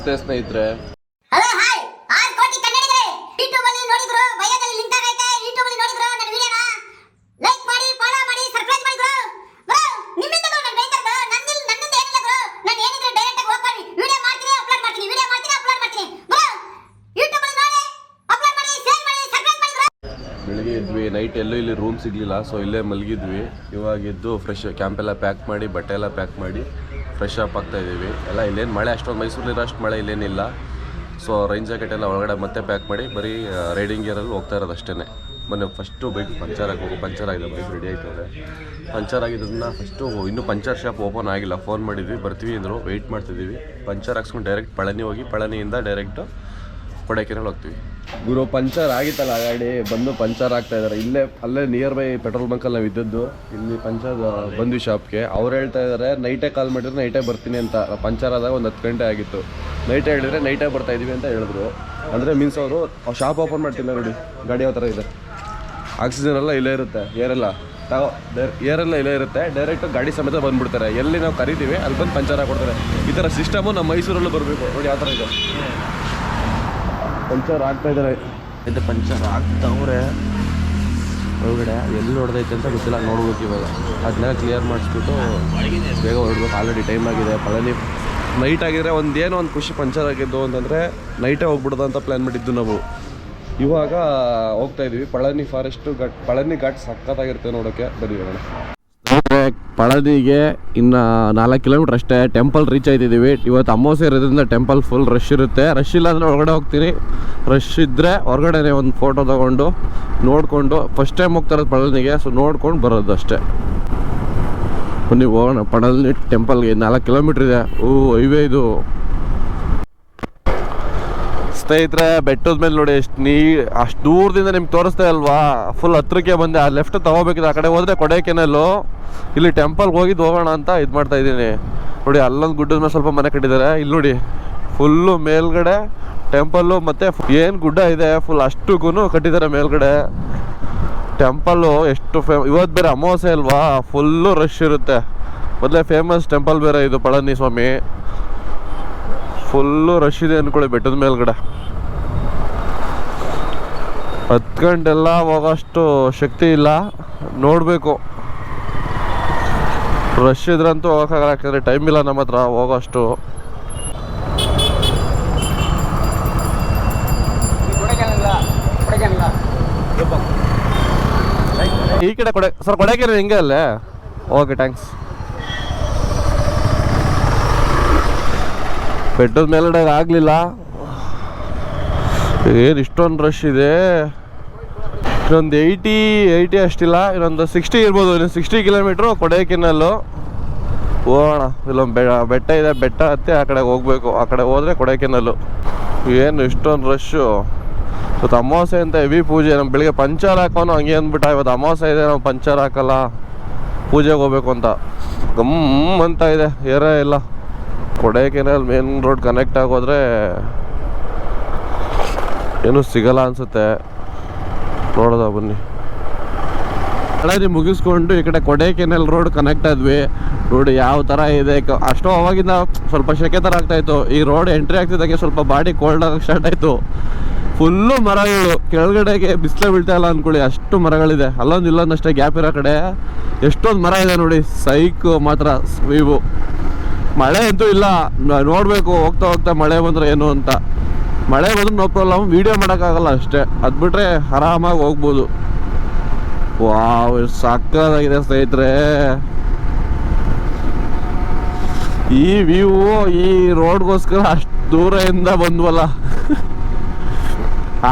ನಮಸ್ತೆ ಸ್ನೇಹಿತರೆ. Hello hi R ಕೋಟಿ ಕನ್ನಡಿಗರೇ ಯೂಟ್ಯೂಬ್ ಅಲ್ಲಿ ನೋಡಿದ್ರು ಭಯದಲ್ಲಿ ಲಿಂಕ್ ಆಗೈತೆ ಯೂಟ್ಯೂಬ್ ಅಲ್ಲಿ ನೋಡಿದ್ರು ನನ್ನ ವಿಡಿಯೋನ ಲೈಕ್ ಮಾಡಿ ಫಾಲೋ ಮಾಡಿ ಸಬ್ಸ್ಕ್ರೈಬ್ ಮಾಡಿ ಬ್ರೋ ಬ್ರೋ ನಿಮ್ಮಿಂದ ನಾನು ಬೆಳಿತಾರೆ ಬ್ರೋ ನನ್ನಿಂದ ನನ್ನಿಂದ ಏನಿಲ್ಲ ಬ್ರೋ ನಾನು ಏನಿದ್ರೆ ಡೈರೆಕ್ಟ್ ಆಗಿ ಓಪನ್ ವಿಡಿಯೋ ಮಾಡ್ತೀನಿ ಅಪ್ಲೋಡ್ ಮಾಡ್ತೀನಿ. ವಿಡಿಯೋ ಮಾಡ್ತೀನಿ ಅಪ್ಲೋಡ್ ಮಾಡ್ತೀನಿ. ಬ್ರೋ ಯೂಟ್ಯೂಬ್ ಅಲ್ಲಿ ನೋಡಿ ಅಪ್ಲೋಡ್ ಮಾಡಿ ಶೇರ್ ಮಾಡಿ ಸಬ್ಸ್ಕ್ರೈಬ್ ಮಾಡಿ ಬ್ರೋ ಬೆಳಿಗ್ಗೆ ಎದ್ವಿ ನೈಟ್ ಎಲ್ಲೂ ಇಲ್ಲಿ ರೂಮ್ ಸಿಗಲಿಲ್ಲ ಸೊ ಇಲ್ಲೇ ಮಲಗಿದ್ವಿ. ಇವಾಗಿದ್ದು ಫ್ರೆಶ್ ಕ್ಯಾಂಪ್ ಎಲ್ಲ ಪ್ಯಾಕ್ ಮಾಡಿ ಬಟ್ಟೆ ಎಲ್ಲ ಪ್ಯಾಕ್ ಮಾಡಿ. ಫ್ರೆಶ್ ಅಪ್ ಆಗ್ತಾ ಇದ್ದೀವಿ. ಎಲ್ಲ ಇಲ್ಲೇನು ಮಳೆ, ಅಷ್ಟೊಂದು ಮೈಸೂರಿಲಿರೋ ಅಷ್ಟು ಮಳೆ ಇಲ್ಲೇನಿಲ್ಲ. ಸೊ ರೈನ್ ಜಾಕೆಟ್ ಎಲ್ಲ ಒಳಗಡೆ ಮತ್ತೆ ಪ್ಯಾಕ್ ಮಾಡಿ, ಬರೀ ರೈಡಿಂಗ್ ಗೇರಲ್ಲಿ ಹೋಗ್ತಾ ಇರೋದು ಅಷ್ಟೇ ಮೊನ್ನೆ ಫಸ್ಟು ಬೈಕ್ ಪಂಚರ್ ಆಗಿ ಪಂಚರ್ ಆಗಿದೆ ಬೈಕ್ ರೆಡಿ ಆಯ್ತದೆ ಪಂಚರ್ ಆಗಿದ್ದನ್ನ ಫಸ್ಟು ಇನ್ನೂ ಪಂಚರ್ ಶಾಪ್ ಓಪನ್ ಆಗಿಲ್ಲ. ಫೋನ್ ಮಾಡಿದ್ವಿ, ಬರ್ತೀವಿ ಅಂದರು ವೆಯ್ಟ್ ಮಾಡ್ತಿದ್ದೀವಿ. ಪಂಚರ್ ಹಾಕ್ಸ್ಕೊಂಡು ಡೈರೆಕ್ಟ್ ಪಳನಿ ಹೋಗಿ, ಪಳನಿಯಿಂದ ಡೈರೆಕ್ಟು ಕೊಡೈಕೆನಾಲ್ ಹೋಗ್ತೀವಿ. ಗುರು, ಪಂಚರ್ ಆಗಿತ್ತಲ್ಲ ಗಾಡಿ ಬಂದು ಪಂಚರ್ ಆಗ್ತಾ ಇದಾರೆ. ಇಲ್ಲೇ, ಅಲ್ಲೇ ನಿಯರ್ ಬೈ ಪೆಟ್ರೋಲ್ ಬಂಕಲ್ಲಿ ನಾವು ಇದ್ದದ್ದು ಇಲ್ಲಿ ಪಂಚರ್ ಬಂದ್ವಿ ಶಾಪ್ಗೆ ಅವ್ರು ಹೇಳ್ತಾ ಇದ್ದಾರೆ ನೈಟೇ ಕಾಲ್ ಮಾಡಿದ್ರೆ ನೈಟೇ ಬರ್ತೀನಿ ಅಂತ. ಪಂಚರ್ ಆದಾಗ ಒಂದು ಹತ್ತು ಗಂಟೆ ಆಗಿತ್ತು. ನೈಟೇ ಹೇಳಿದ್ರೆ ನೈಟೇ ಬರ್ತಾ ಇದೀವಿ ಅಂತ ಹೇಳಿದ್ರು. ಅಂದರೆ ಮೀನ್ಸ್ ಅವರು ಶಾಪ್ ಓಪನ್ ಮಾಡ್ತಿಲ್ಲ ನೋಡಿ, ಗಾಡಿ ಯಾವ ಥರ ಇದೆ. ಆಕ್ಸಿಜನ್ ಎಲ್ಲ ಇಲ್ಲೇ ಇರುತ್ತೆ ಏರೆಲ್ಲ ತಗೋ ಏರೆಲ್ಲ ಇಲ್ಲೇ ಇರುತ್ತೆ ಡೈರೆಕ್ಟ್ ಗಾಡಿ ಸಮೇತ ಬಂದ್ಬಿಡ್ತಾರೆ. ಎಲ್ಲಿ ನಾವು ಕರಿತೀವಿ, ಅಲ್ಲಿ ಬಂದು ಪಂಚರ್ ಕೊಡ್ತಾರೆ ಈ ಥರ ಸಿಸ್ಟಮು ನಮ್ಮ ಮೈಸೂರಲ್ಲೂ ಬರಬೇಕು. ನೋಡಿ ಯಾವ ಥರ ಇದೆ. ಪಂಚರ್ ಆಗ್ತಾ ಇದ್ದಾರೆ ಇದು ಪಂಚರ್ ಆಗ್ತಾವ್ರೆ ಒಳಗಡೆ ಎಲ್ಲಿ ಹೊಡೆದೈತೆ ಅಂತ ಗೊತ್ತಿಲ್ಲ, ನೋಡ್ಬೇಕು ಇವಾಗ. ಅದನ್ನೆಲ್ಲ ಕ್ಲಿಯರ್ ಮಾಡಿಸ್ಬಿಟ್ಟು ಬೇಗ ಹೊರಡ್ಬೇಕು ಆಲ್ರೆಡಿ ಟೈಮ್ ಆಗಿದೆ. ಪಳನಿ ನೈಟ್ ಆಗಿದ್ರೆ ಏನೋ ಒಂದು ಖುಷಿ ಪಂಚರ್ ಆಗಿದ್ದು ಅಂತಂದರೆ ನೈಟೇ ಹೋಗ್ಬಿಡೋದು ಅಂತ ಪ್ಲ್ಯಾನ್ ಮಾಡಿದ್ದು ನಾವು. ಇವಾಗ ಹೋಗ್ತಾ ಇದೀವಿ. ಪಳನಿ ಫಾರೆಸ್ಟು ಘಾಟ್ ಪಳನಿ ಘಾಟ್ ಸಖತ್ತಾಗಿರುತ್ತೆ ನೋಡೋಕ್ಕೆ ಬರೀ ಹೋಗೋಣ ಪಳನಿಗೆ ಇನ್ನು ನಾಲ್ಕು ಕಿಲೋಮೀಟ್ರ್ ಅಷ್ಟೇ ಟೆಂಪಲ್ ರೀಚ್ ಆಯ್ತಿದ್ದೀವಿ ಇವತ್ತು ಅಮಾವಾಸ್ಯೆ ಇರೋದ್ರಿಂದ ಟೆಂಪಲ್ ಫುಲ್ ರಶ್ ಇರುತ್ತೆ. ರಶ್ ಇಲ್ಲ ಅಂದರೆ ಒಳಗಡೆ ಹೋಗ್ತೀನಿ. ರಶ್ ಇದ್ದರೆ ಹೊರಗಡೆನೇ ಒಂದು ಫೋಟೋ ತೊಗೊಂಡು ನೋಡಿಕೊಂಡು ಫಸ್ಟ್ ಟೈಮ್ ಹೋಗ್ತಾ ಇರೋದು ಪಳನಿಗೆ ಸೊ ನೋಡ್ಕೊಂಡು ಬರೋದು ಅಷ್ಟೇ. ಬನ್ನಿ ಹೋಗೋಣ. ಪಳನಿ ಟೆಂಪಲ್ಗೆ ನಾಲ್ಕು ಕಿಲೋಮೀಟ್ರ್ ಇದೆ. ಓ ಹೈವೇ ಇದು. ಸ್ನೇಹಿತರೆ, ಬೆಟ್ಟದ ಮೇಲೆ ನೋಡಿ, ಎಷ್ಟು ನೀ, ಅಷ್ಟು ದೂರದಿಂದ ನಿಮ್ಗೆ ತೋರಿಸ್ತಾ ಇಲ್ವಾ? ಫುಲ್ ಹತ್ರಕ್ಕೆ ಬಂದೆ. ಆ ಲೆಫ್ಟ್ ತಗೋಬೇಕಿದೆ ಆ ಕಡೆ ಹೋದ್ರೆ ಕೊಡೈಕೆನಲ್ಲು ಇಲ್ಲಿ ಟೆಂಪಲ್ಗೆ ಹೋಗಿದ್ದು ಹೋಗೋಣ ಅಂತ ಇದು ಮಾಡ್ತಾ ಇದ್ದೀನಿ. ನೋಡಿ, ಅಲ್ಲೊಂದು ಗುಡ್ಡದ ಮೇಲೆ ಸ್ವಲ್ಪ ಮನೆ ಕಟ್ಟಿದ್ದಾರೆ. ಇಲ್ಲಿ ನೋಡಿ ಫುಲ್ಲು ಮೇಲ್ಗಡೆ ಟೆಂಪಲ್ಲು ಮತ್ತು ಏನು ಗುಡ್ಡ ಇದೆ? ಫುಲ್ ಅಷ್ಟುಗೂ ಕಟ್ಟಿದ್ದಾರೆ ಮೇಲ್ಗಡೆ. ಟೆಂಪಲ್ಲು ಎಷ್ಟು ಫೇಮ್ ಇವತ್ತು ಬೇರೆ ಅಮಾವಾಸ್ಯೆ ಅಲ್ವಾ? ಫುಲ್ಲು ರಶ್ ಇರುತ್ತೆ. ಮೊದಲೇ ಫೇಮಸ್ ಟೆಂಪಲ್ ಬೇರೆ ಇದು, ಪಳನಿ ಸ್ವಾಮಿ. ಫುಲ್ಲು ರಶ್ ಇದೆ ಅನ್ಕೊಳ್ಳಿ ಬೆಟ್ಟದ ಮೇಲ್ಗಡೆ. ಹತ್ಕೊಂಡೆಲ್ಲ ಹೋಗೋಷ್ಟು ಶಕ್ತಿ ಇಲ್ಲ. ನೋಡಬೇಕು. ರಶ್ ಇದ್ರಂತೂ ಹೋಗೋಕ್ಕಾಗಲ್ಲ, ಯಾಕಂದರೆ ಟೈಮ್ ಇಲ್ಲ ನಮ್ಮ ಹತ್ರ ಹೋಗೋಷ್ಟು ಈ ಕಡೆ ಕೊಡೆ, ಸರ್ ಕೊಡೇಕೆರೆ ಹಿಂಗೆ ಅಲ್ಲೇ? ಓಕೆ ಥ್ಯಾಂಕ್ಸ್ ಬೆಟ್ಟದ ಮೇಲಡಾಗ ಆಗಲಿಲ್ಲ. ಏನು ಇಷ್ಟೊಂದು ರಶ್ ಇದೆ. ಇನ್ನೊಂದು ಏಯ್ಟಿ ಏಯ್ಟಿ ಅಷ್ಟಿಲ್ಲ, ಇನ್ನೊಂದು ಸಿಕ್ಸ್ಟಿ ಇರ್ಬೋದು ಇನ್ನು ಸಿಕ್ಸ್ಟಿ ಕಿಲೋಮೀಟ್ರು ಕೊಡೈಕೆನಲ್ಲು ಹೋಗೋಣ ಇಲ್ಲೊಂದು ಬೆ, ಬೆಟ್ಟ ಇದೆ, ಬೆಟ್ಟ ಹತ್ತಿ ಆ ಕಡೆ ಹೋಗ್ಬೇಕು, ಆ ಕಡೆ ಹೋದರೆ ಕೊಡೈಕೆನಲ್ಲು ಏನು ಇಷ್ಟೊಂದು ರಶ್ಶು ಇವತ್ತು ಅಮಾವಾಸ್ಯೆ ಅಂತ ಹೆವಿ ಪೂಜೆ ನಮ್ಮ ಬೆಳಿಗ್ಗೆ ಪಂಚರ್ ಹಾಕೋನು, ಹಂಗೆ ಅಂದ್ಬಿಟ್ಟ ಇವತ್ತು ಅಮಾವಾಸ್ಯೆ ಇದೆ, ನಾವು ಪಂಚರ್ ಹಾಕಲ್ಲ. ಪೂಜೆಗೆ ಹೋಗ್ಬೇಕು ಅಂತ. ಗಮ್ ಅಂತ ಇದೆ, ಏರೇ ಇಲ್ಲ. ಕೊಡೈಕೆನಲ್ ಮೇನ್ ರೋಡ್ ಕನೆಕ್ಟ್ ಆಗೋದ್ರೆ ಏನೂ ಸಿಗಲ್ಲ ಅನ್ಸುತ್ತೆ. ನೋಡೋದ ಬನ್ನಿ. ಹಳದಿ ಮುಗಿಸ್ಕೊಂಡು ಈ ಕಡೆ ಕೊಡೈಕೆನಲ್ ರೋಡ್ ಕನೆಕ್ಟ್ ಆದ್ವಿ. ನೋಡಿ ಯಾವ ಥರ ಇದೆ. ಅಷ್ಟೋ ಅವಾಗಿಂದ ಸ್ವಲ್ಪ ಶೆಕೆ ಥರ ಆಗ್ತಾಯಿತ್ತು ಈ ರೋಡ್ ಎಂಟ್ರಿ ಆಗ್ತಿದ್ದಾಗೆ ಸ್ವಲ್ಪ ಬಾಡಿ ಕೋಲ್ಡ್ ಆಗಕ್ಕೆ ಸ್ಟಾರ್ಟ್ ಆಯಿತು. ಫುಲ್ಲು ಮರಗಳು. ಕೆಳಗಡೆಗೆ ಬಿಸಿಲು ಬೀಳ್ತಾ ಇಲ್ಲ ಅಂದ್ಕೊಳ್ಳಿ ಅಷ್ಟು ಮರಗಳಿದೆ. ಅಲ್ಲೊಂದು ಇಲ್ಲೊಂದು ಅಷ್ಟೇ ಗ್ಯಾಪ್ ಇರೋ ಕಡೆ. ಎಷ್ಟೊಂದು ಮರ ಇದೆ ನೋಡಿ. ಸೈಕು ಮಾತ್ರ ಇವು ಮಳೆ ಅಂತೂ ಇಲ್ಲ. ನೋಡಬೇಕು, ಹೋಗ್ತಾ ಹೋಗ್ತಾ ಮಳೆ ಬಂದ್ರೆ ಏನು ಅಂತ. ಮಳೆ ಬಂದ್ರೆ ನೋ ಪ್ರಾಬ್ಲಮ್ ವಿಡಿಯೋ ಮಾಡೋಕ್ಕಾಗಲ್ಲ ಅಷ್ಟೇ. ಅದು ಬಿಟ್ರೆ ಆರಾಮಾಗಿ ಹೋಗ್ಬೋದು. ವಾವ್ ಸಕ್ಕದಾಗಿದೆ ಸ್ನೇಹಿತರೆ. ಈ ವ್ಯೂ ಈ ರೋಡ್ಗೋಸ್ಕರ ಅಷ್ಟು ದೂರದಿಂದ ಬಂದ್ವಲ್ಲ.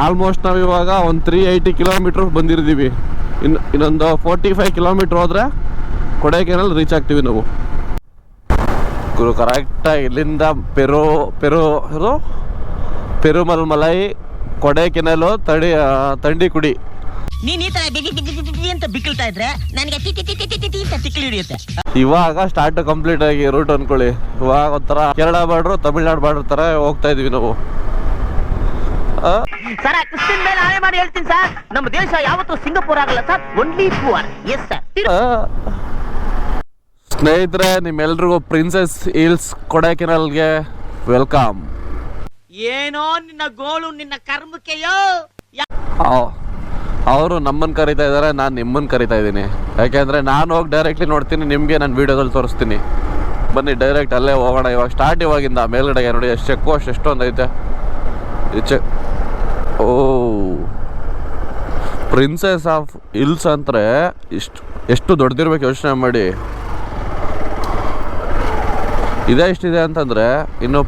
ಆಲ್ಮೋಸ್ಟ್ ನಾವು ಇವಾಗ ಒಂದು ತ್ರೀ ಏಯ್ಟಿ ಕಿಲೋಮೀಟ್ರ್ ಬಂದಿರ್ತೀವಿ ಇನ್ನು ಇನ್ನೊಂದು ಫೋರ್ಟಿ ಫೈವ್ ಕಿಲೋಮೀಟ್ರ್ ಹೋದರೆ ಕೊಡೈಕೆನಲ್ಲಿ ರೀಚ್ ಆಗ್ತೀವಿ ನಾವು. ಗುರು ಕರೆಕ್ಟಾಗಿ ಇಲ್ಲಿಂದ ಪೆರು ಪೆರು ಇದು? ಪೆರುಮಲ್ ಮಲೈ ಕೊಡೈಕೆನಲು ತಡಿ ತಂಡಿ ಕುಡಿ ನೀನ್ ಈ ತರ ಬಿಗಿ ಬಿಗಿ ಅಂತ ಬಿಕ್ಕಳ್ತಾ ಇದ್ರೆ ನನಗೆ T T T T T T T ಅಂತ ಹಿಡಿಯುತ್ತೆ. ಇವಾಗ ಸ್ಟಾರ್ಟ್ ಕಂಪ್ಲೀಟ್ ಆಗಿ ರೂಟ್ ಅನ್ಕೊಳ್ಳಿ. ಇವಾಗ ಒಂಥರ ಕೇರಳ ಬಾರ್ಡ್ರು ತಮಿಳ್ನಾಡು ಬಾರ್ಡ್ರ್ ಥರ ಹೋಗ್ತಾ ಇದೀವಿ ನಾವು. ಸರ್ ಕ್ರಿಸ್ಟಿನ್ ಮೇಲೆ ಆಣೆ ಮಾಡಿ ಹೇಳ್ತೀನಿ ಸರ್ ನಮ್ಮ ದೇಶ ಯಾವತ್ತು ಸಿಂಗಪುರ್ ಆಗಲ್ಲ sir only poor S sir. ಸ್ನೇಹಿತರೆ ನಿಮ್ಮೆಲ್ರಿಗೂ ಪ್ರಿನ್ಸೆಸ್ ಹಿಲ್ಸ್ ಕೊಡೈಕೆನಲ್ಗೆ ವೆಲ್ಕಮ್ ಏನೋ ನಿನ್ನ ಗೋಳು ನಿನ್ನ ಕರ್ಮಕ್ಕೆಯೋ? ಅವರು ನಮ್ಮನ್ನು ಕರಿತಾ ಇದ್ದಾರೆ ನಾನು ನಿಮ್ಮನ್ನು ಕರಿತಾ ಇದ್ದೀನಿ. ಯಾಕೆಂದರೆ ನಾನು ಹೋಗಿ ಡೈರೆಕ್ಟ್ಲಿ ನೋಡ್ತೀನಿ ನಿಮಗೆ ನಾನು ವೀಡಿಯೋದಲ್ಲಿ ತೋರಿಸ್ತೀನಿ. ಬನ್ನಿ ಡೈರೆಕ್ಟ್ ಅಲ್ಲೇ ಹೋಗೋಣ. ಇವಾಗ ಸ್ಟಾರ್ಟ್ ಇವಾಗಿಂದ ಮೇಲ್ಗಡೆಗೆ ನೋಡಿ ಎಷ್ಟು ಚೆಕ್ ಪೋಸ್ಟ್ ಎಷ್ಟೊಂದು ಐತೆ. ಚೆಕ್ ಓ. ಪ್ರಿನ್ಸೆಸ್ ಆಫ್ ಹಿಲ್ಸ್ ಅಂದರೆ ಇಷ್ಟು ಎಷ್ಟು ದೊಡ್ಡದಿರ್ಬೇಕು ಯೋಚನೆ ಮಾಡಿ. ಇದೇ ಎಷ್ಟಿದೆ ಅಂತಂದರೆ, ಇನ್ನು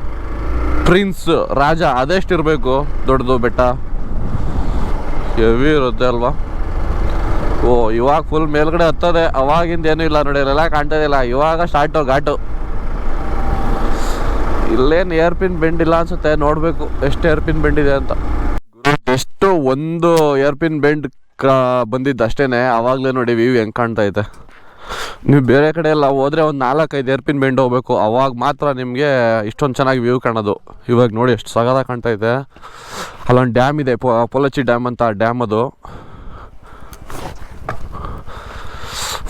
ಪ್ರಿನ್ಸ್ ರಾಜ ಅದೆಷ್ಟಿರಬೇಕು? ದೊಡ್ಡದು, ಬೆಟ್ಟ? ಹೆವಿ ಇರುತ್ತೆ ಅಲ್ವಾ? ಓ, ಇವಾಗ ಫುಲ್ ಮೇಲ್ಗಡೆ ಹತ್ತದೆ. ಅವಾಗಿಂದ ಏನೂ ಇಲ್ಲ ನೋಡಿ ಎಲ್ಲ ಕಾಣ್ತಾ ಇಲ್ಲ ಇವಾಗ ಸ್ಟಾರ್ಟು ಘಾಟು. ಇಲ್ಲೇನು ಏರ್ ಪಿನ್ ಬೆಂಡ್ ಇಲ್ಲ ಅನ್ಸುತ್ತೆ. ನೋಡಬೇಕು ಎಷ್ಟು ಏರ್ ಪಿನ್ ಬೆಂಡ್ ಇದೆ ಅಂತ. ಎಷ್ಟು ಒಂದು ಏರ್ ಪಿನ್ ಬೆಂಡ್ ಕ ಬಂದಿದ್ದು ಅಷ್ಟೇ ಆವಾಗಲೇ ನೋಡಿ ವ್ಯೂ ಹೆಂಗೆ ಕಾಣ್ತಾ ಐತೆ. ನೀವು ಬೇರೆ ಕಡೆ ಎಲ್ಲ ಹೋದ್ರೆ ಒಂದು ನಾಲ್ಕೈದು ಏರ್ಪಿನ್ ಬೆಂಡ್ ಹೋಗ್ಬೇಕು. ಅವಾಗ ಮಾತ್ರ ನಿಮಗೆ ಇಷ್ಟೊಂದು ಚೆನ್ನಾಗಿ ವ್ಯೂ ಕಾಣೋದು. ಇವಾಗ ನೋಡಿ ಎಷ್ಟು ಸಗದ ಕಾಣ್ತಾ ಇದೆ. ಅಲ್ಲೊಂದು ಡ್ಯಾಮ್ ಇದೆ ಪೊಲಚಿ ಡ್ಯಾಮ್ ಅಂತ ಆ ಡ್ಯಾಮ್ ಅದು.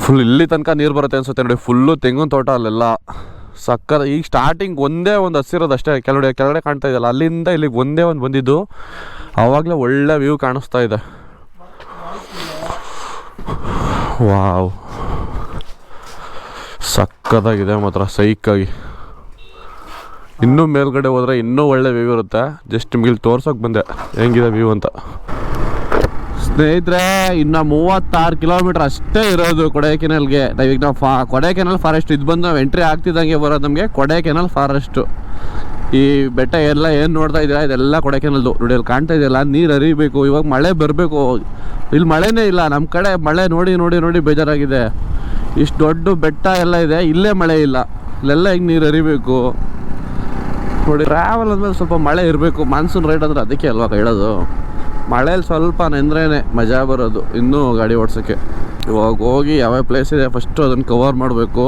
ಫುಲ್ ಇಲ್ಲಿ ತನಕ ನೀರು ಬರುತ್ತೆ ಅನ್ಸುತ್ತೆ ನೋಡಿ. ಫುಲ್ಲು ತೆಂಗಿನ ತೋಟ ಅಲ್ಲೆಲ್ಲ. ಸಕ್ಕದ ಈಗ ಸ್ಟಾರ್ಟಿಂಗ್ ಒಂದೇ ಒಂದು ಹಸಿರೋದು ಅಷ್ಟೇ. ಕೆಳಗಡೆ ಕಾಣ್ತಾ ಇದೆಯಲ್ಲ, ಅಲ್ಲಿಂದ ಇಲ್ಲಿಗೆ ಒಂದೇ ಒಂದು ಬಂದಿದ್ದು. ಆವಾಗಲೇ ಒಳ್ಳೆ ವ್ಯೂ ಕಾಣಿಸ್ತಾ ಇದೆ. ವಾವ್ ಸಕ್ಕದಾಗಿದೆ ಮಾತ್ರ, ಸೈಕಾಗಿ. ಇನ್ನೂ ಮೇಲ್ಗಡೆ ಹೋದರೆ ಇನ್ನೂ ಒಳ್ಳೆ ವ್ಯೂ ಇರುತ್ತೆ. ಜಸ್ಟ್ ನಿಮ್ಗೆ ಇಲ್ಲಿ ತೋರ್ಸೋಕೆ ಬಂದೆ. ಹೆಂಗಿದೆ ವ್ಯೂ ಅಂತ. ಸ್ನೇಹಿತರೆ, ಇನ್ನು ಮೂವತ್ತಾರು ಕಿಲೋಮೀಟ್ರ್ ಅಷ್ಟೇ ಇರೋದು ಕೊಡೈಕೆನಲ್ಗೆ. ನಾವೀಗ ನಾವು ಫಾ, ಕೊಡೈಕೆನಲ್ ಫಾರೆಸ್ಟ್ ಇದು ಬಂದು ನಾವು ಎಂಟ್ರಿ ಆಗ್ತಿದ್ದಂಗೆ ಬರೋದು ನಮಗೆ ಕೊಡೈಕೆನಲ್ ಫಾರೆಸ್ಟು ಈ ಬೆಟ್ಟ ಎಲ್ಲ ಏನು ನೋಡ್ತಾ ಇದ್ದೀರಾ? ಇದೆಲ್ಲ ಕೊಡೈಕೆನಲ್ದು. ನೋಡಿ, ಅಲ್ಲಿ ಕಾಣ್ತಾ ಇದೆಯಲ್ಲ, ನೀರು ಹರಿಬೇಕು, ಇವಾಗ ಮಳೆ ಬರಬೇಕು. ಇಲ್ಲಿ ಮಳೆನೇ ಇಲ್ಲ ನಮ್ಮ ಕಡೆ ಮಳೆ ನೋಡಿ ನೋಡಿ ನೋಡಿ ಬೇಜಾರಾಗಿದೆ. ಇಷ್ಟು ದೊಡ್ಡ ಬೆಟ್ಟ ಎಲ್ಲ ಇದೆ, ಇಲ್ಲೇ ಮಳೆ ಇಲ್ಲ. ಇಲ್ಲೆಲ್ಲ ಹಿಂಗೆ ನೀರು ಹರಿಬೇಕು? ನೋಡಿ ಟ್ರಾವೆಲ್ ಅಂದಮೇಲೆ ಸ್ವಲ್ಪ ಮಳೆ ಇರಬೇಕು. ಮಾನ್ಸೂನ್ ರೈಡ್ ಅಂದರೆ ಅದಕ್ಕೆ ಅಲ್ವಾ ಹೇಳೋದು? ಮಳೆಯಲ್ಲಿ ಸ್ವಲ್ಪ ನೆಂದ್ರೇ ಮಜಾ ಬರೋದು ಇನ್ನೂ ಗಾಡಿ ಓಡಿಸೋಕ್ಕೆ. ಇವಾಗ ಹೋಗಿ ಯಾವ್ಯಾವ ಪ್ಲೇಸ್ ಇದೆ ಫಸ್ಟು ಅದನ್ನು ಕವರ್ ಮಾಡಬೇಕು.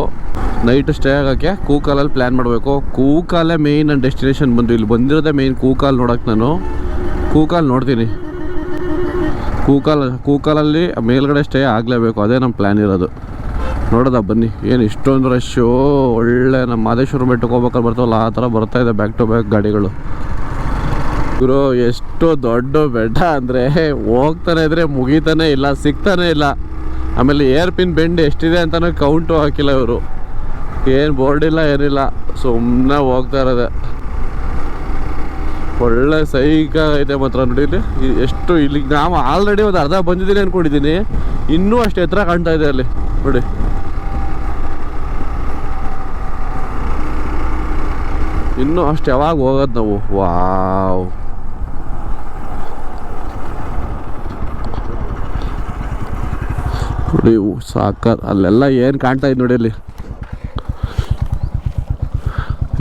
ನೈಟ್ ಸ್ಟೇ ಆಗೋಕ್ಕೆ ಕೂಕಾಲಲ್ಲಿ ಪ್ಲ್ಯಾನ್ ಮಾಡಬೇಕು. ಕೂಕಾಲೇ ಮೇಯ್ನ್ ನನ್ನ ಡೆಸ್ಟಿನೇಷನ್ ಬಂದು ಇಲ್ಲಿ ಬಂದಿರೋದೇ ಮೇಯ್ನ್ ಕೂಕಾಲ್ ನೋಡೋಕೆ ನಾನು. ಕೂಕಾಲ್ ನೋಡ್ತೀನಿ. ಕೂಕಾಲ್, ಕೂಕಾಲಲ್ಲಿ ಮೇಲ್ಗಡೆ ಸ್ಟೇ ಆಗಲೇಬೇಕು. ಅದೇ ನಮ್ಮ ಪ್ಲ್ಯಾನ್ ಇರೋದು. ನೋಡೋದ, ಬನ್ನಿ. ಏನು ಇಷ್ಟೊಂದು ರಶ್ಶು ಒಳ್ಳೆ ನಮ್ಮ ಮಾದೇಶ್ವರ ಬೆಟ್ಟಕ್ಕೆ ಹೋಗ್ಬೇಕಾದ್ರೆ ಬರ್ತಾವಲ್ಲ, ಆ ಥರ ಬರ್ತಾ ಇದೆ ಬ್ಯಾಕ್ ಟು ಬ್ಯಾಕ್ ಗಾಡಿಗಳು. ಇವರು ಎಷ್ಟು ದೊಡ್ಡ ಬೆಟ್ಟ ಅಂದರೆ ಹೋಗ್ತಾನೆ ಇದ್ರೆ ಮುಗಿತಾನೆ ಇಲ್ಲ, ಸಿಗ್ತಾನೆ ಇಲ್ಲ. ಆಮೇಲೆ ಏರ್ ಪಿನ್ ಬೆಂಡ್ ಎಷ್ಟಿದೆ ಅಂತಲೂ ಕೌಂಟು ಹಾಕಿಲ್ಲ ಇವರು. ಏನು ಬೋರ್ಡ್ ಇಲ್ಲ, ಏನಿಲ್ಲ. ಸುಮ್ಮನೆ ಹೋಗ್ತಾ ಇರೋದೆ. ಒಳ್ಳೆ ಸೈಕ ಐತೆ ಮಾತ್ರ ನೋಡಿ ಇಲ್ಲಿ. ಎಷ್ಟು ಇಲ್ಲಿಗೆ ನಾವು ಆಲ್ರೆಡಿ ಒಂದು ಅರ್ಧ ಬಂದಿದ್ದೀನಿ ಅಂದ್ಕೊಂಡಿದ್ದೀನಿ ಇನ್ನೂ ಅಷ್ಟು ಎತ್ತರ ಕಾಣ್ತಾ ಇದೆ ಅಲ್ಲಿ. ನೋಡಿ. ಇನ್ನೂ ಅಷ್ಟು, ಯಾವಾಗ ಹೋಗೋದು ನಾವು? ವಾವ್. ನೋಡಿ ಸಾಕ ಅಲ್ಲೆಲ್ಲ ಏನು ಕಾಣ್ತಾ ಇದೆ ನೋಡಿ ಅಲ್ಲಿ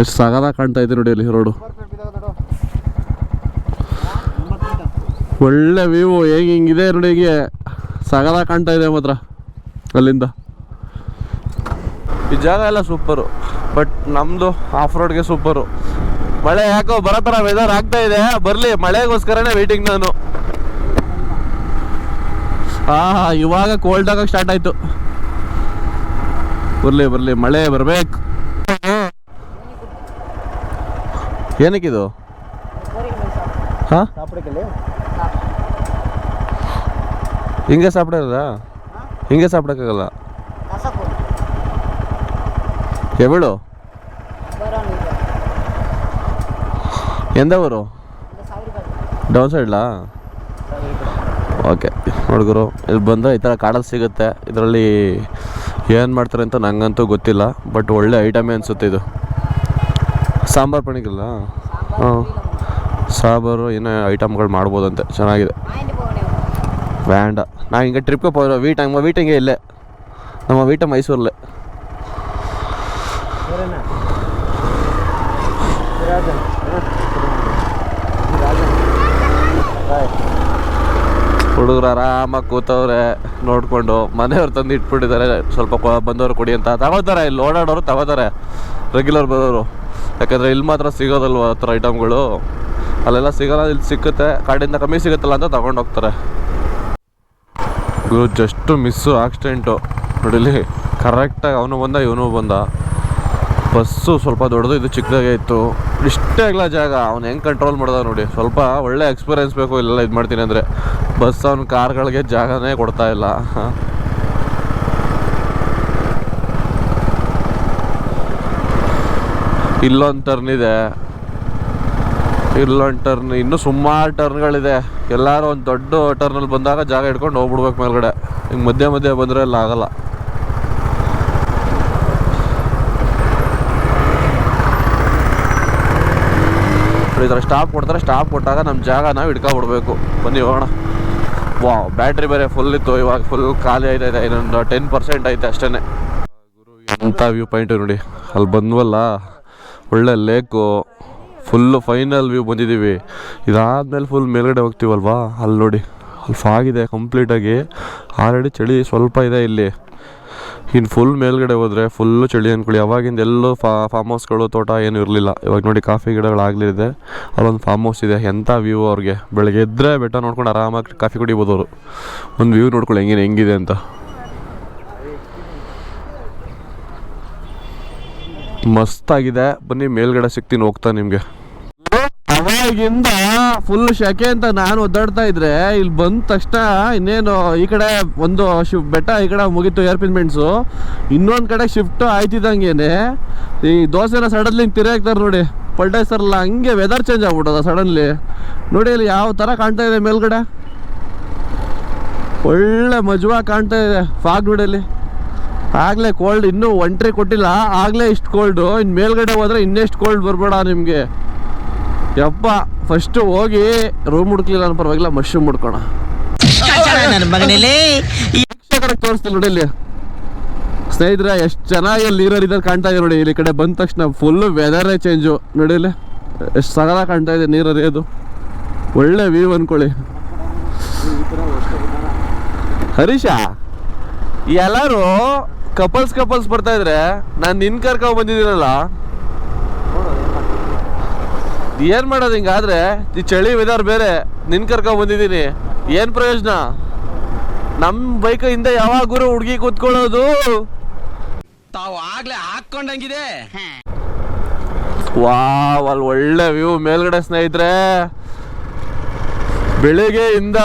ಎಷ್ಟು ಸಾಗದ ಕಾಣ್ತಾ ಇದೆ ನೋಡಿ ಅಲ್ಲಿ ರೋಡು. ಒಳ್ಳೆ ವ್ಯೂ ಹೇಗೆ ಹಿಂಗಿದೆ ನೋಡಿ ಹೀಗೆ. ಸಗದ ಕಾಣ್ತಾ ಇದೆ ಮಾತ್ರ, ಅಲ್ಲಿಂದ. ಈ ಜಾಗ ಎಲ್ಲ ಸೂಪರು ಬಟ್ ನಮ್ಮದು ಆಫ್ ರೋಡ್ಗೆ ಸೂಪರು ಮಳೆ ಯಾಕೋ ಬರೋ ಥರ ವೆದರ್ ಆಗ್ತಾ ಇದೆ. ಬರಲಿ, ಮಳೆಗೋಸ್ಕರನೇ ವೇಟಿಂಗ್ ನಾನು. ಹಾಂ ಇವಾಗ ಕೋಲ್ಡ್ ಆಗೋಕೆ ಸ್ಟಾರ್ಟ್ ಆಯಿತು. ಬರಲಿ ಬರಲಿ, ಮಳೆ ಬರಬೇಕು. ಏನಕ್ಕಿದು? ಹಾಂ? ಹಿಂಗೆ ಸಾಪ್ಡಲ್ಲ ಹಿಂಗೆ ಸಾಪ್ಡೋಕ್ಕಾಗಲ್ಲ? ಎವಳು ಎಂದ ಊರು? ಡೌನ್ ಸೈಡ್ಲಾ ಓಕೆ ಹುಡುಗರು ಇಲ್ಲಿ ಬಂದರೆ ಈ ಥರ ಕಾಡಲ್ಲಿ ಸಿಗುತ್ತೆ. ಇದರಲ್ಲಿ ಏನು ಮಾಡ್ತಾರೆ ಅಂತ ನಂಗಂತೂ ಗೊತ್ತಿಲ್ಲ ಬಟ್ ಒಳ್ಳೆ ಐಟಮೇ ಅನಿಸುತ್ತೆ ಇದು. ಸಾಂಬಾರು ಪಣಿಗಿಲ್ಲ ಹಾಂ. ಸಾಂಬಾರು ಏನೋ ಐಟಮ್ಗಳು ಮಾಡ್ಬೋದಂತೆ ಚೆನ್ನಾಗಿದೆ. ಬೇಡ. ನಾ ಹಿಂಗೆ ಟ್ರಿಪ್ಗೆ ಹೋಗಿರೋ ಹಂಗೆ ವೀಟ್ ಹಿಂಗೆ ಇಲ್ಲೇ. ನಮ್ಮ ವೀಟ ಮೈಸೂರಲ್ಲೇ. ಹುಡುಗರು ಆರಾಮಾಗಿ ಕೂತವ್ರೆ, ನೋಡಿಕೊಂಡು ಮನೆಯವ್ರು ತಂದು ಇಟ್ಬಿಟ್ಟಿದ್ದಾರೆ. ಸ್ವಲ್ಪ ಬಂದವರು ಕೊಡಿ ಅಂತ. ತಗೋತಾರೆ ಇಲ್ಲಿ ಓಡಾಡೋರು ತಗೋತಾರೆ ರೆಗ್ಯುಲರ್ ಬರೋರು ಯಾಕಂದರೆ ಇಲ್ಲಿ ಮಾತ್ರ ಸಿಗೋದಲ್ವ ಆ ಥರ ಐಟಮ್ಗಳು ಅಲ್ಲೆಲ್ಲ ಸಿಗೋಲ್ಲ, ಇಲ್ಲಿ ಸಿಕ್ಕುತ್ತೆ. ಕಾಡಿಂದ ಕಮ್ಮಿ ಸಿಗುತ್ತಲ್ಲ ಅಂತ ತಗೊಂಡು ಹೋಗ್ತಾರೆ ಜಸ್ಟು ಮಿಸ್ಸು ಆಕ್ಸಿಡೆಂಟು ನೋಡಿಲಿ ಕರೆಕ್ಟಾಗಿ ಅವನು ಬಂದ, ಇವನು ಬಂದ. ಬಸ್ಸು ಸ್ವಲ್ಪ ದೊಡ್ಡದು ಇದು ಚಿಕ್ಕದಾಗೆ ಇತ್ತು. ಇಷ್ಟೇ ಆಗಲ್ಲ ಜಾಗ, ಅವ್ನು ಹೆಂಗೆ ಕಂಟ್ರೋಲ್ ಮಾಡ್ದ ನೋಡಿ. ಸ್ವಲ್ಪ ಒಳ್ಳೆ ಎಕ್ಸ್ಪೀರಿಯನ್ಸ್ ಬೇಕು, ಇಲ್ಲೆಲ್ಲ ಇದು ಮಾಡ್ತೀನಿ ಅಂದರೆ. ಬಸ್ ಅವ್ನು ಕಾರ್ಗಳಿಗೆ ಜಾಗನೇ ಕೊಡ್ತಾ ಇಲ್ಲ. ಇಲ್ಲೊಂದು ಟರ್ನ್ ಇದೆ. ಇಲ್ಲೊಂದು ಟರ್ನ್ ಇನ್ನೂ ಸುಮಾರು ಟರ್ನ್ಗಳಿದೆ ಎಲ್ಲರೂ ಒಂದು ದೊಡ್ಡ ಟರ್ನಲ್ಲಿ ಬಂದಾಗ ಜಾಗ ಹಿಡ್ಕೊಂಡು ಹೋಗ್ಬಿಡ್ಬೇಕು ಮೇಲ್ಗಡೆ. ಹಿಂಗೆ ಮಧ್ಯೆ ಮಧ್ಯೆ ಬಂದರೆ ಎಲ್ಲ ಆಗಲ್ಲ. ಈ ಥರ ಸ್ಟಾಪ್ ಕೊಡ್ತಾರೆ. ಸ್ಟಾಪ್ ಕೊಟ್ಟಾಗ ನಮ್ಮ ಜಾಗ ನಾವು ಹಿಡ್ಕೊಬಿಡ್ಬೇಕು. ಬನ್ನಿ, ಹೋಗೋಣ. ವಾ ಬ್ಯಾಟ್ರಿ ಬೇರೆ ಫುಲ್ ಇತ್ತು. ಇವಾಗ ಫುಲ್ ಖಾಲಿ ಆಯ್ತೈತೆ ಇನ್ನೊಂದು ಟೆನ್ ಪರ್ಸೆಂಟ್ ಐತೆ ಅಷ್ಟೇ ಗುರು ಎಂಥ ವ್ಯೂ ಪಾಯಿಂಟು ನೋಡಿ? ಅಲ್ಲಿ ಬಂದ್ವಲ್ಲ, ಒಳ್ಳೆ ಲೇಕು ಫುಲ್ಲು ಫೈನಲ್ ವ್ಯೂ ಬಂದಿದ್ದೀವಿ ಇದಾದಮೇಲೆ ಫುಲ್ ಮೇಲ್ಗಡೆ ಹೋಗ್ತೀವಲ್ವಾ? ಅಲ್ಲಿ ನೋಡಿ. ಅಲ್ಲಿ ಫಾಗಿದೆ ಕಂಪ್ಲೀಟಾಗಿ ಆಲ್ರೆಡಿ ಚಳಿ ಸ್ವಲ್ಪ ಇದೆ ಇಲ್ಲಿ. ಇನ್ನು ಫುಲ್ ಮೇಲ್ಗಡೆ ಹೋದರೆ ಫುಲ್ಲು ಚಳಿ ಅಂದ್ಕೊಳ್ಳಿ ಅವಾಗಿಂದ ಎಲ್ಲೂ ಫಾ ಫಾರ್ಮ್ ಹೌಸ್ಗಳು ತೋಟ ಏನು ಇರಲಿಲ್ಲ. ಇವಾಗ ನೋಡಿ ಕಾಫಿ ಗಿಡಗಳಾಗಲಿದೆ ಅಲ್ಲೊಂದು ಫಾರ್ಮ್ ಹೌಸ್ ಇದೆ. ಎಂಥ ವ್ಯೂ ಅವ್ರಿಗೆ? ಬೆಳಗ್ಗೆ ಎದ್ದರೆ ಬೆಟ್ಟ ನೋಡ್ಕೊಂಡು ಆರಾಮಾಗಿ ಕಾಫಿ ಕುಡಿಬೋದು ಅವರು. ಒಂದು ವ್ಯೂ ನೋಡ್ಕೊಳ್ಳಿ ಹೆಂಗೇನು ಹೆಂಗಿದೆ ಅಂತ. ಮಸ್ತಾಗಿದೆ. ಬನ್ನಿ ಮೇಲ್ಗಡೆ ಸಿಗ್ತೀನಿ, ಹೋಗ್ತಾ ನಿಮಗೆ. ಅವಾಗಿಂದ ಫುಲ್ ಶೆಕೆ ಅಂತ ನಾನು ಒದ್ದಾಡ್ತಾ ಇದ್ರೆ, ಇಲ್ಲಿ ಬಂದ ತಕ್ಷಣ ಇನ್ನೇನು ಈ ಕಡೆ ಒಂದು ಶಿಫ್ಟ್ ಬೆಟ್ಟ, ಈ ಕಡೆ ಮುಗೀತು ಏರ್ಪಿನ್ ಮೆಂಟ್ಸು ಇನ್ನೊಂದು ಕಡೆ ಶಿಫ್ಟ್ ಆಯ್ತಿದ್ದಂಗೆನೆ, ಈ ದೋಸೆನ ಸಡನ್ಲಿ ತಿರುಗಾಕ್ತಾರೆ ನೋಡಿ. ಪಲ್ಟಾಯ್ತಾರಲ್ಲ ಹಂಗೆ ವೆದರ್ ಚೇಂಜ್ ಆಗ್ಬಿಟ್ಟದ ಸಡನ್ಲಿ ನೋಡಿ ಇಲ್ಲಿ ಯಾವ ಥರ ಕಾಣ್ತಾ ಇದೆ ಮೇಲ್ಗಡೆ. ಒಳ್ಳೆ ಮಜವಾಗಿ ಕಾಣ್ತಾ ಇದೆ ಫಾಗ್ ನೋಡಲ್ಲಿ ಆಗಲೇ ಕೋಲ್ಡ್ ಇನ್ನೂ ಒಂಟ್ರಿ ಕೊಟ್ಟಿಲ್ಲ, ಆಗಲೇ ಇಷ್ಟು ಕೋಲ್ಡು ಇನ್ನು ಮೇಲ್ಗಡೆ ಹೋದರೆ ಇನ್ನೆಷ್ಟು ಕೋಲ್ಡ್ ಬರ್ಬೇಡ ನಿಮಗೆ. ಯಪ್ಪ ಫಸ್ಟು ಹೋಗಿ ರೂಮ್ ಹುಡುಕ್ಲಿಲ್ಲ ಅನ್ನೋ ಪರವಾಗಿಲ್ಲ ಮಶ್ರೂಮ್ ಹುಡ್ಕೋಣ ತೋರಿಸ್ತೀನಿ ನೋಡಿ ಇಲ್ಲಿ. ಸ್ನೇಹಿತರೆ ಎಷ್ಟು ಚೆನ್ನಾಗಿ ಅಲ್ಲಿ ನೀರಲ್ಲಿ ಇದ್ರೆ ಕಾಣ್ತಾ ಇದೆ ನೋಡಿ. ಇಲ್ಲಿ ಕಡೆ ಬಂದ ತಕ್ಷಣ ಫುಲ್ ವೆದರೇ ಚೇಂಜು ನೋಡಿ ಇಲ್ಲಿ ಎಷ್ಟು ಸಗಲ ಕಾಣ್ತಾ ಇದೆ ನೀರು ಹರಿಯೋದು ಒಳ್ಳೆ ವ್ಯೂ ಅನ್ಕೊಳ್ಳಿ. ಹರೀಶ ಎಲ್ಲರೂ ಕಪಲ್ಸ್ ಕಪಲ್ಸ್ ಬರ್ತಾ ಇದ್ರೆ ನಾನು ನಿನ್ ಕರ್ಕೊಂಡ್ ಬಂದಿದ್ದೀನಲ್ಲ? ಏನ್ ಮಾಡೋದು ಹಿಂಗಾದ್ರೆ? ಈ ಚಳಿ ವೆದರ್ ಬೇರೆ ನಿನ್ ಕರ್ಕೊಂಡ್ ಬಂದಿದ್ದೀನಿ. ಏನ್ ಪ್ರಯೋಜನ? ನಮ್ ಬೈಕ್ ಹಿಂದೆ ಯಾವಾಗ ಗುರು ಹುಡುಗಿ ಕೂತ್ಕೊಳ್ಳೋದು? ತಾವು ಆಗ್ಲೇ ಹಾಕೊಂಡಂಗಿದೆ ವಾವ್ ಅಲ್ಲಿ ಒಳ್ಳೆ ವ್ಯೂ ಮೇಲ್ಗಡೆ ಸ್ನೇಹಿತರೆ. ಬೆಳಿಗ್ಗೆಯಿಂದ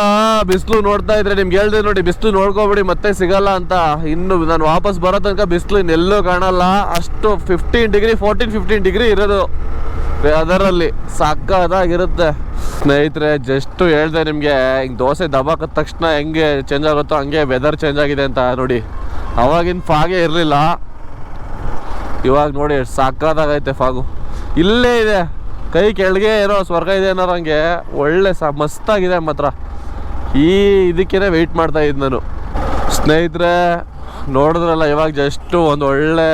ಬಿಸಿಲು ನೋಡ್ತಾ ಇದ್ರೆ ನಿಮ್ಗೆ ಹೇಳ್ದೆ ನೋಡಿ ಬಿಸಿಲು ನೋಡ್ಕೋಬೇಡಿ ಮತ್ತೆ ಸಿಗಲ್ಲ ಅಂತ. ಇನ್ನು ನಾನು ವಾಪಸ್ ಬರೋ ತನಕ ಬಿಸಿಲು ಇನ್ನೆಲ್ಲೂ ಕಾಣಲ್ಲ. ಅಷ್ಟು fifteen degree fourteen fifteen degree ಇರೋದು. ಅದರಲ್ಲಿ ಸಕ್ಕದಾಗಿರುತ್ತೆ ಸ್ನೇಹಿತರೆ ಜಸ್ಟ್ ಹೇಳ್ದೆ ನಿಮಗೆ, ಹಿಂಗೆ ದೋಸೆ ದಬಾಕದ ತಕ್ಷಣ ಹೆಂಗೆ ಚೇಂಜ್ ಆಗುತ್ತೋ ಹಂಗೆ ವೆದರ್ ಚೇಂಜ್ ಆಗಿದೆ ಅಂತ ನೋಡಿ. ಅವಾಗಿನ ಫಾಗೆ ಇರಲಿಲ್ಲ. ಇವಾಗ ನೋಡಿ, ಸಾಕಾದಾಗೈತೆ ಫಾಗು ಇಲ್ಲೇ ಇದೆ. ಕೈ ಕೆಳಗೆ ಏನೋ ಸ್ವರ್ಗ ಇದೆ ಅನ್ನೋ ಹಂಗೆ ಒಳ್ಳೆ ಸ, ಮಸ್ತಾಗಿದೆ ಮಾತ್ರ. ಈ ಇದಕ್ಕೇನೆ ವೆಯ್ಟ್ ಮಾಡ್ತಾ ಇದ್ದು ನಾನು. ಸ್ನೇಹಿತರೆ, ನೋಡಿದ್ರಲ್ಲ, ಇವಾಗ ಜಸ್ಟು ಒಂದು ಒಳ್ಳೆ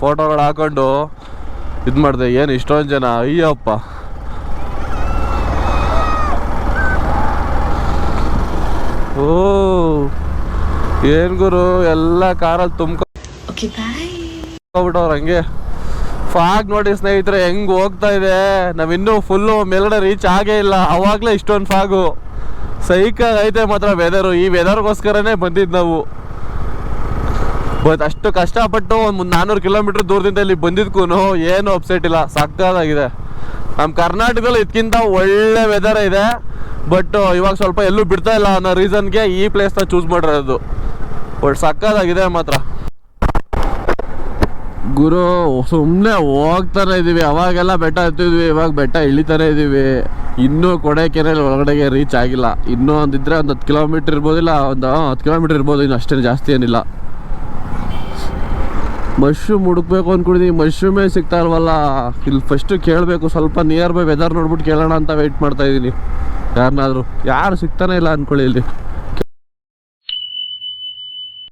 ಫೋಟೋಗಳು ಹಾಕೊಂಡು ಇದು ಮಾಡಿದೆ ಏನು ಇಷ್ಟೊಂದು ಜನ? ಅಯ್ಯಪ್ಪ. ಓ ಏನು ಗುರು? ಎಲ್ಲ ಕಾರಲ್ಲಿ ತುಂಬ್ಕೊ ಹೋಗ್ಬಿಟ್ಟವ್ರು ಹಂಗೆ. ಫಾಗ್ ನೋಡಿ ಸ್ನೇಹಿತರೆ ಹೆಂಗ್ ಹೋಗ್ತಾ ಇದೆ? ನಾವಿನ್ನೂ ಫುಲ್ಲು ಮೇಲ್ಗಡೆ ರೀಚ್ ಆಗೇ ಇಲ್ಲ. ಅವಾಗಲೇ ಇಷ್ಟೊಂದು ಫಾಗು. ಸೈಕಲ್ ಐತೆ ಮಾತ್ರ ವೆದರು ಈ ವೆದರ್ಗೋಸ್ಕರನೇ ಬಂದಿದ್ದು ನಾವು. ಬಟ್ ಅಷ್ಟು ಕಷ್ಟಪಟ್ಟು ಒಂದು ನಾನ್ನೂರು ಕಿಲೋಮೀಟರ್ ದೂರದಿಂದ ಇಲ್ಲಿ ಬಂದಿದ್ಕೂ ಏನು ಅಪ್ಸೆಟ್ ಇಲ್ಲ. ಸಕ್ಕದಾಗಿದೆ ನಮ್ಮ ಕರ್ನಾಟಕದಲ್ಲಿ ಇದಕ್ಕಿಂತ ಒಳ್ಳೆ ವೆದರ್ ಇದೆ. ಬಟ್ ಇವಾಗ ಸ್ವಲ್ಪ ಎಲ್ಲೂ ಬಿಡ್ತಾ ಇಲ್ಲ ಅನ್ನೋ ರೀಸನ್ಗೆ ಈ ಪ್ಲೇಸ್ನ ಚೂಸ್ ಮಾಡಿರೋದು. ಬಟ್ ಸಕ್ಕದಾಗಿದೆ ಮಾತ್ರ. ಗುರು ಸುಮ್ಮನೆ ಹೋಗ್ತಾನೆ ಇದ್ದೀವಿ ಅವಾಗೆಲ್ಲ ಬೆಟ್ಟ ಹತ್ತಿದ್ವಿ, ಇವಾಗ ಬೆಟ್ಟ ಇಳಿತಾನೆ ಇದ್ದೀವಿ ಇನ್ನೂ ಕೊಡೈಕೆರೆಯಲ್ಲಿ ಒಳಗಡೆಗೆ ರೀಚ್ ಆಗಿಲ್ಲ. ಇನ್ನೂ ಒಂದಿದ್ರೆ ಒಂದು ಹತ್ತು ಕಿಲೋಮೀಟ್ರ್ ಇರ್ಬೋದಿಲ್ಲ, ಒಂದು ಹತ್ತು ಕಿಲೋಮೀಟ್ರ್ ಇರ್ಬೋದು. ಇನ್ನು ಅಷ್ಟೇ ಜಾಸ್ತಿ ಏನಿಲ್ಲ. ಮಶ್ರೂಮ್ ಹುಡುಕ್ಬೇಕು ಅಂದ್ಕೊಂಡಿದ್ದೀನಿ ಮಶ್ರೂಮೇ ಸಿಗ್ತಾ ಇಲ್ವಲ್ಲ? ಇಲ್ಲಿ ಫಸ್ಟು ಕೇಳಬೇಕು. ಸ್ವಲ್ಪ ನಿಯರ್ ಬೈ ವೆದರ್ ನೋಡ್ಬಿಟ್ಟು ಕೇಳೋಣ ಅಂತ ವೆಯ್ಟ್ ಮಾಡ್ತಾ ಇದ್ದೀನಿ ಯಾರನ್ನಾದ್ರು ಯಾರು ಸಿಗ್ತಾನೆ ಇಲ್ಲ ಅಂದ್ಕೊಳ್ಳಿ ಇಲ್ಲಿ.